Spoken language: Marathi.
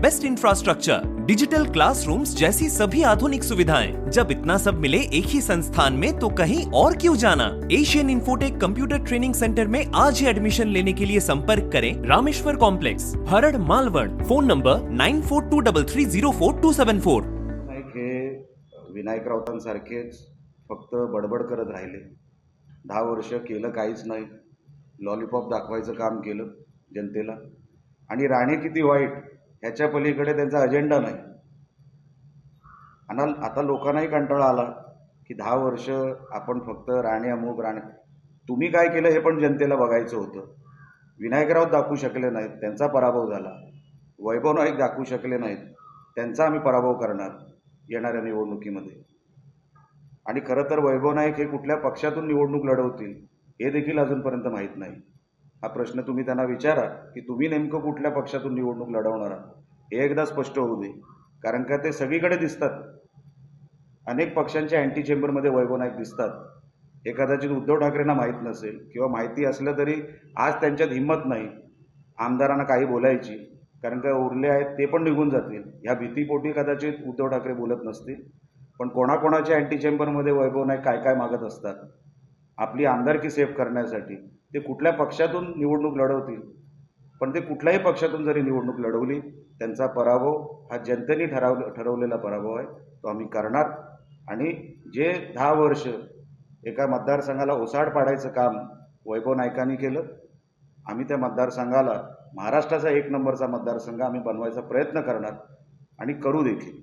best infrastructure, digital classrooms जैसी सभी आधुनिक सुविधाएँ। जब इतना सब मिले एक ही संस्थान में तो कहीं और क्यों जाना? Asian Infotech computer training centre में आज ही एडमिशन लेने के लिए संपर्क करें Rameshwar complex Harad Malwad phone number nine four two double three zero four two seven four Vinayak राऊतांसारखेच फक्त बडबड करत राहिले. दहा वर्ष केलं काहीच नाही. लॉलीपॉप दाखवायचं काम केलं जनतेला. आणि राणे किती वाईट ह्याच्या पलीकडे त्यांचा अजेंडा नाही. आणि आता लोकांनाही कंटाळा आला की दहा वर्ष आपण फक्त राणे अमुक राणे. तुम्ही काय केलं हे पण जनतेला बघायचं होतं. विनायकराव दाखवू शकले नाहीत त्यांचा पराभव झाला. वैभव नाईक दाखवू शकले नाहीत त्यांचा आम्ही पराभव करणार येणाऱ्या निवडणुकीमध्ये. आणि खरं तर वैभव नाईक हे कुठल्या पक्षातून निवडणूक लढवतील हे देखील अजूनपर्यंत माहीत नाही. हा प्रश्न तुम्ही त्यांना विचारा की तुम्ही नेमकं कुठल्या पक्षातून निवडणूक लढवणार आहात? हे एकदा स्पष्ट होऊ दे. कारण का ते सगळीकडे दिसतात. अनेक पक्षांच्या अँटी चेंबरमध्ये वैभव नाईक दिसतात. हे कदाचित उद्धव ठाकरेंना माहीत नसेल किंवा माहिती असलं तरी आज त्यांच्यात हिंमत नाही. आमदारांना काही बोलायची. कारण का उरले आहेत ते पण निघून जातील. ह्या भीतीपोटी कदाचित उद्धव ठाकरे बोलत नसतील. पण कोणाकोणाच्या अँटी चेंबरमध्ये वैभव नाईक काय काय मागत असतात? आपली आमदारकी सेव्ह करण्यासाठी. ते कुठल्या पक्षातून निवडणूक लढवतील? पण ते कुठल्याही पक्षातून जरी निवडणूक लढवली त्यांचा पराभव हा जनतेने ठराव ठरवलेला पराभव आहे. तो आम्ही करणार. आणि जे दहा वर्ष एका मतदारसंघाला ओसाड पाडायचं काम वैभव नायकांनी केलं आम्ही त्या मतदारसंघाला महाराष्ट्राचा एक नंबरचा मतदारसंघ आम्ही बनवायचा प्रयत्न करणार आणि करू देखील.